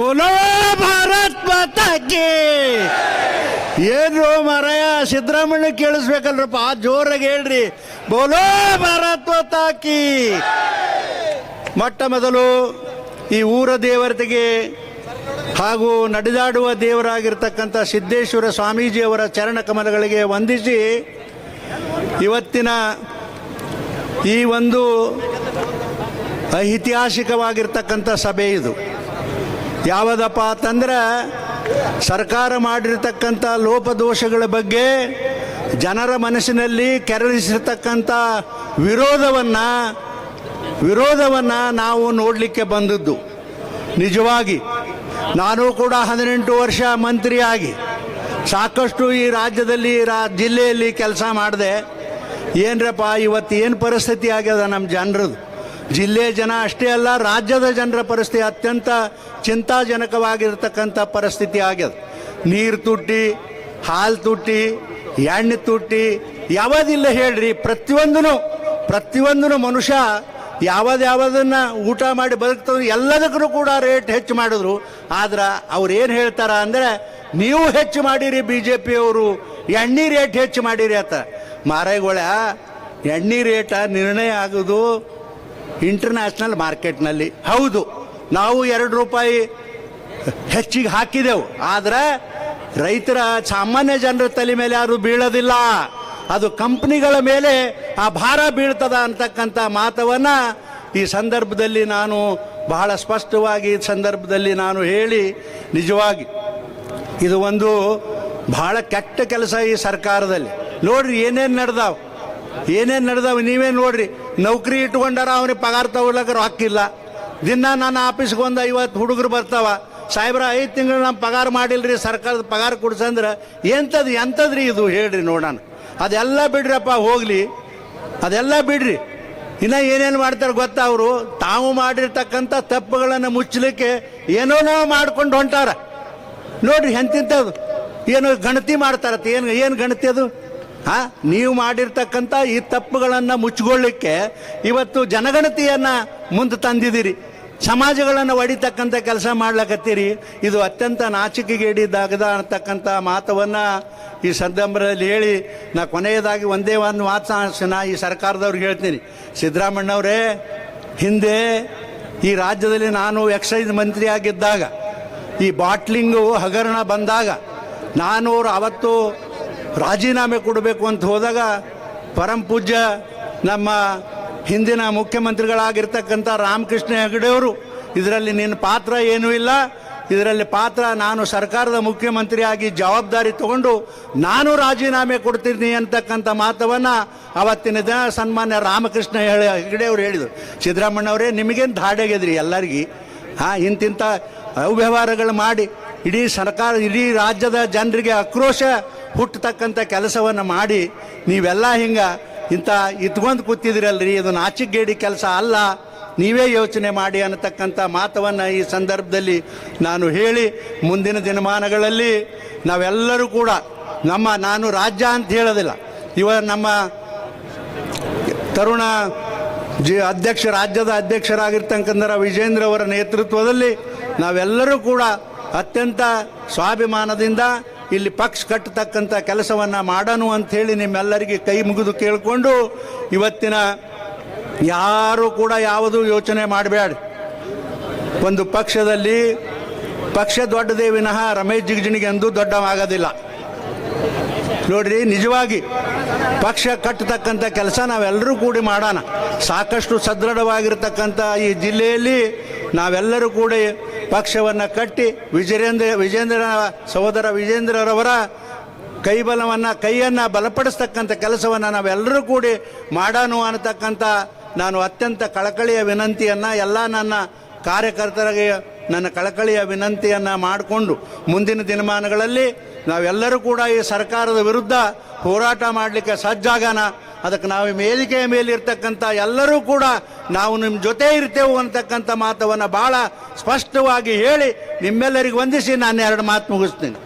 ಬೋಲೋ ಭಾರತ್ ಮಾತಾಕಿ ಏನು ಮಾರಾಯ ಸಿದ್ದರಾಮಣ್ಣ ಕೇಳಿಸ್ಬೇಕಲ್ರಪ್ಪ ಜೋರಾಗಿ ಹೇಳ್ರಿ. ಬೋಲೋ ಭಾರತ್ ಮಾತಾಕಿ ಮೊಟ್ಟ ಮೊದಲು ಈ ಊರ ದೇವರತೆಗೆ ಹಾಗೂ ನಡೆದಾಡುವ ದೇವರಾಗಿರ್ತಕ್ಕಂಥ ಸಿದ್ದೇಶ್ವರ ಸ್ವಾಮೀಜಿಯವರ ಚರಣ ಕಮಲಗಳಿಗೆ ವಂದಿಸಿ ಇವತ್ತಿನ ಈ ಒಂದು ಐತಿಹಾಸಿಕವಾಗಿರ್ತಕ್ಕಂಥ ಸಭೆ ಇದು. ಯಾವುದಪ್ಪ ಅಂತಂದ್ರೆ ಸರ್ಕಾರ ಮಾಡಿರ್ತಕ್ಕಂಥ ಲೋಪದೋಷಗಳ ಬಗ್ಗೆ ಜನರ ಮನಸ್ಸಿನಲ್ಲಿ ಕೆರಳಿಸಿರ್ತಕ್ಕಂಥ ವಿರೋಧವನ್ನು ವಿರೋಧವನ್ನು ನಾವು ನೋಡಲಿಕ್ಕೆ ಬಂದದ್ದು. ನಿಜವಾಗಿ, ನಾನು ಕೂಡ ಹದಿನೆಂಟು ವರ್ಷ ಮಂತ್ರಿಯಾಗಿ ಸಾಕಷ್ಟು ಈ ರಾಜ್ಯದಲ್ಲಿ, ರಾ ಜಿಲ್ಲೆಯಲ್ಲಿ ಕೆಲಸ ಮಾಡಿದೆ. ಏನ್ರಪ್ಪ, ಇವತ್ತು ಏನು ಪರಿಸ್ಥಿತಿ ಆಗ್ಯದ ನಮ್ಮ ಜನರದು ಜಿಲ್ಲೆಯ ಜನ ಅಷ್ಟೇ ಅಲ್ಲ, ರಾಜ್ಯದ ಜನರ ಪರಿಸ್ಥಿತಿ ಅತ್ಯಂತ ಚಿಂತಾಜನಕವಾಗಿರ್ತಕ್ಕಂಥ ಪರಿಸ್ಥಿತಿ ಆಗ್ಯದ. ನೀರು ತುಟ್ಟಿ, ಹಾಲು ತುಟ್ಟಿ, ಎಣ್ಣೆ ತುಟ್ಟಿ, ಯಾವುದಿಲ್ಲ ಹೇಳ್ರಿ ಪ್ರತಿಯೊಂದೂ ಪ್ರತಿಯೊಂದೂ ಮನುಷ್ಯ ಯಾವ್ದು ಯಾವುದನ್ನು ಊಟ ಮಾಡಿ ಬದುಕ್ತದ್ರು, ಎಲ್ಲದಕ್ಕೂ ಕೂಡ ರೇಟ್ ಹೆಚ್ಚು ಮಾಡಿದ್ರು. ಆದ್ರೆ ಅವ್ರು ಏನು ಹೇಳ್ತಾರ ಅಂದರೆ, ನೀವು ಹೆಚ್ಚು ಮಾಡಿರಿ ಬಿ ಜೆ ಪಿಯವರು ಎಣ್ಣೆ ರೇಟ್ ಹೆಚ್ಚು ಮಾಡಿರಿ ಅಂತ. ಮಾರಾಯಗಳ ಎಣ್ಣೆ ರೇಟ ನಿರ್ಣಯ ಆಗೋದು ಇಂಟರ್ನ್ಯಾಷನಲ್ ಮಾರ್ಕೆಟ್ನಲ್ಲಿ. ಹೌದು, ನಾವು ಎರಡು ರೂಪಾಯಿ ಹೆಚ್ಚಿಗೆ ಹಾಕಿದೆವು. ಆದರೆ ರೈತರ ಸಾಮಾನ್ಯ ಜನರ ತಲೆ ಮೇಲೆ ಯಾರು ಬೀಳೋದಿಲ್ಲ. ಅದು ಕಂಪ್ನಿಗಳ ಮೇಲೆ ಆ ಭಾರ ಬೀಳ್ತದ ಅಂತಕ್ಕಂಥ ಮಾತವನ್ನು ಈ ಸಂದರ್ಭದಲ್ಲಿ ನಾನು ಬಹಳ ಸ್ಪಷ್ಟವಾಗಿ ಸಂದರ್ಭದಲ್ಲಿ ನಾನು ಹೇಳಿ, ನಿಜವಾಗಿ ಇದು ಒಂದು ಬಹಳ ಕೆಟ್ಟ ಕೆಲಸ ಈ ಸರ್ಕಾರದಲ್ಲಿ. ನೋಡ್ರಿ ಏನೇನು ನಡೆದಾವ ಏನೇನು ನಡೆದಾವ ನೀವೇ ನೋಡ್ರಿ. ನೌಕರಿ ಇಟ್ಕೊಂಡಾರ ಅವನಿಗೆ ಪಗಾರ ತಗೊಳಕ್ಕೆ ರೊಕ್ಕಿಲ್ಲ. ದಿನ ನನ್ನ ಆಫೀಸ್ಗೆ ಒಂದು ಐವತ್ತು ಹುಡುಗರು ಬರ್ತಾವ. ಸಾಹೇಬ್ರ, ಐದು ತಿಂಗಳು ನಮ್ಮ ಪಗಾರ ಮಾಡಿಲ್ರಿ, ಸರ್ಕಾರದ ಪಗಾರ ಕೊಡ್ಸಂದ್ರೆ ಎಂಥದ್ದು ಎಂಥದ್ರಿ ಇದು ಹೇಳ್ರಿ ನೋಡೋಣ. ಅದೆಲ್ಲ ಬಿಡ್ರಪ್ಪ, ಹೋಗ್ಲಿ. ಅದೆಲ್ಲ ಬಿಡ್ರಿ. ಇನ್ನು ಏನೇನು ಮಾಡ್ತಾರೆ ಗೊತ್ತಾ ಅವರು? ತಾವು ಮಾಡಿರ್ತಕ್ಕಂಥ ತಪ್ಪುಗಳನ್ನು ಮುಚ್ಚಲಿಕ್ಕೆ ಏನೋ ಮಾಡ್ಕೊಂಡು ಹೊಂಟಾರ. ನೋಡ್ರಿ, ಎಂತಿಂಥದ್ದು? ಏನು ಗಣತಿ ಮಾಡ್ತಾರತ್ತ. ಏನು ಏನು ಗಣತಿ ಅದು? ಹಾ? ನೀವು ಮಾಡಿರ್ತಕ್ಕಂಥ ಈ ತಪ್ಪುಗಳನ್ನು ಮುಚ್ಚಿಕೊಳ್ಳಿಕ್ಕೆ ಇವತ್ತು ಜನಗಣತಿಯನ್ನು ಮುಂದೆ ತಂದಿದ್ದೀರಿ. ಸಮಾಜಗಳನ್ನು ಒಡಿತಕ್ಕಂಥ ಕೆಲಸ ಮಾಡ್ಲಕತ್ತೀರಿ. ಇದು ಅತ್ಯಂತ ನಾಚಿಕೆಗೇಡಿದ್ದಾಗದ ಅಂತಕ್ಕಂಥ ಮಾತವನ್ನು ಈ ಸಂದರ್ಭದಲ್ಲಿ ಹೇಳಿ ನಾ ಕೊನೆಯದಾಗಿ ಒಂದೇ ಒಂದು ಮಾತು ನಾ ಈ ಸರ್ಕಾರದವ್ರಿಗೆ ಹೇಳ್ತೀನಿ. ಸಿದ್ದರಾಮಣ್ಣವರೇ ಹಿಂದೆ ಈ ರಾಜ್ಯದಲ್ಲಿ ನಾನು ಎಕ್ಸೈಸ್ ಮಂತ್ರಿ ಆಗಿದ್ದಾಗ, ಈ ಬಾಟ್ಲಿಂಗು ಹಗರಣ ಬಂದಾಗ ನಾನು ಅವ್ರು ಅವತ್ತು ರಾಜೀನಾಮೆ ಕೊಡಬೇಕು ಅಂತ ಹೋದಾಗ ಪರಂ ಪೂಜ್ಯ ನಮ್ಮ ಹಿಂದಿನ ಮುಖ್ಯಮಂತ್ರಿಗಳಾಗಿರ್ತಕ್ಕಂಥ ರಾಮಕೃಷ್ಣ ಹೆಗಡೆಯವರು ಇದರಲ್ಲಿ ನಿನ್ನ ಪಾತ್ರ ಏನೂ ಇಲ್ಲ. ಇದರಲ್ಲಿ ಪಾತ್ರ ನಾನು ಸರ್ಕಾರದ ಮುಖ್ಯಮಂತ್ರಿಯಾಗಿ ಜವಾಬ್ದಾರಿ ತಗೊಂಡು ನಾನು ರಾಜೀನಾಮೆ ಕೊಡ್ತೀನಿ ಅಂತಕ್ಕಂಥ ಮಾತವನ್ನು ಅವತ್ತಿನ ದಿನ ಸನ್ಮಾನ್ಯ ರಾಮಕೃಷ್ಣ ಹೆಗಡೆ ಅವರು ಹೇಳಿದರು. ಸಿದ್ದರಾಮಣ್ಣವರೇ ನಿಮಗೇನು ಧಾಡೆಗೆದ್ರಿ ಎಲ್ಲರಿಗೂ? ಹಾಂ ಇಂತಿಂಥ ಅವ್ಯವಹಾರಗಳು ಮಾಡಿ, ಇಡೀ ಸರ್ಕಾರ, ಇಡೀ ರಾಜ್ಯದ ಜನರಿಗೆ ಆಕ್ರೋಶ ಹುಟ್ಟತಕ್ಕಂಥ ಕೆಲಸವನ್ನು ಮಾಡಿ ನೀವೆಲ್ಲ ಹಿಂಗೆ ಇಂಥ ಇತ್ಕೊಂಡು ಕೂತಿದ್ದೀರಲ್ರಿ ಇದು ನಾಚಿಗೇಡಿ ಕೆಲಸ ಅಲ್ಲ. ನೀವೇ ಯೋಚನೆ ಮಾಡಿ ಅನ್ನತಕ್ಕಂಥ ಮಾತವನ್ನು ಈ ಸಂದರ್ಭದಲ್ಲಿ ನಾನು ಹೇಳಿ, ಮುಂದಿನ ದಿನಮಾನಗಳಲ್ಲಿ ನಾವೆಲ್ಲರೂ ಕೂಡ ನಮ್ಮ, ನಾನು ರಾಜ್ಯ ಅಂತ ಹೇಳೋದಿಲ್ಲ, ಇವ ನಮ್ಮ ತರುಣ ಜಿ ಅಧ್ಯಕ್ಷ, ರಾಜ್ಯದ ಅಧ್ಯಕ್ಷರಾಗಿರ್ತಕ್ಕಂಥ ವಿಜೇಂದ್ರ ಅವರ ನೇತೃತ್ವದಲ್ಲಿ ನಾವೆಲ್ಲರೂ ಕೂಡ ಅತ್ಯಂತ ಸ್ವಾಭಿಮಾನದಿಂದ ಇಲ್ಲಿ ಪಕ್ಷ ಕಟ್ಟತಕ್ಕಂಥ ಕೆಲಸವನ್ನು ಮಾಡೋಣ ಅಂಥೇಳಿ ನಿಮ್ಮೆಲ್ಲರಿಗೆ ಕೈ ಮುಗಿದು ಕೇಳಿಕೊಂಡು ಇವತ್ತಿನ ಯಾರು ಕೂಡ ಯಾವುದೂ ಯೋಚನೆ ಮಾಡಬೇಡ ಒಂದು ಪಕ್ಷದಲ್ಲಿ ಪಕ್ಷ ದೊಡ್ಡದೇ ವಿನಃ ರಮೇಶ್ ಜಿಗಜಿಣಿಗೆ ಎಂದೂ ದೊಡ್ಡವಾಗೋದಿಲ್ಲ. ನೋಡ್ರಿ, ನಿಜವಾಗಿ ಪಕ್ಷ ಕಟ್ಟತಕ್ಕಂಥ ಕೆಲಸ ನಾವೆಲ್ಲರೂ ಕೂಡಿ ಮಾಡೋಣ. ಸಾಕಷ್ಟು ಸದೃಢವಾಗಿರ್ತಕ್ಕಂಥ ಈ ಜಿಲ್ಲೆಯಲ್ಲಿ ನಾವೆಲ್ಲರೂ ಕೂಡಿ ಪಕ್ಷವನ್ನು ಕಟ್ಟಿ ವಿಜಯೇಂದ್ರ ವಿಜೇಂದ್ರ, ಸಹೋದರ ವಿಜೇಂದ್ರರವರ ಕೈಬಲವನ್ನು, ಕೈಯನ್ನು ಬಲಪಡಿಸ್ತಕ್ಕಂಥ ಕೆಲಸವನ್ನು ನಾವೆಲ್ಲರೂ ಕೂಡಿ ಮಾಡೋಣ ಅನ್ನತಕ್ಕಂಥ ನಾನು ಅತ್ಯಂತ ಕಳಕಳಿಯ ವಿನಂತಿಯನ್ನು ಎಲ್ಲ ನನ್ನ ಕಾರ್ಯಕರ್ತರಿಗೆ ನನ್ನ ಕಳಕಳಿಯ ವಿನಂತಿಯನ್ನು ಮಾಡಿಕೊಂಡು ಮುಂದಿನ ದಿನಮಾನಗಳಲ್ಲಿ ನಾವೆಲ್ಲರೂ ಕೂಡ ಈ ಸರ್ಕಾರದ ವಿರುದ್ಧ ಹೋರಾಟ ಮಾಡಲಿಕ್ಕೆ ಸಜ್ಜಾಗೋಣ ಅದಕ್ಕೆ ನಾವು ವೇದಿಕೆಯ ಮೇಲೆ ಇರ್ತಕ್ಕಂಥ ಎಲ್ಲರೂ ಕೂಡ ನಾವು ನಿಮ್ಮ ಜೊತೆ ಇರ್ತೇವೆ ಅಂತಕ್ಕಂಥ ಮಾತವನ್ನು ಭಾಳ ಸ್ಪಷ್ಟವಾಗಿ ಹೇಳಿ ನಿಮ್ಮೆಲ್ಲರಿಗೆ ವಂದಿಸಿ ನಾನು ಎರಡು ಮಾತು ಮುಗಿಸ್ತೀನಿ.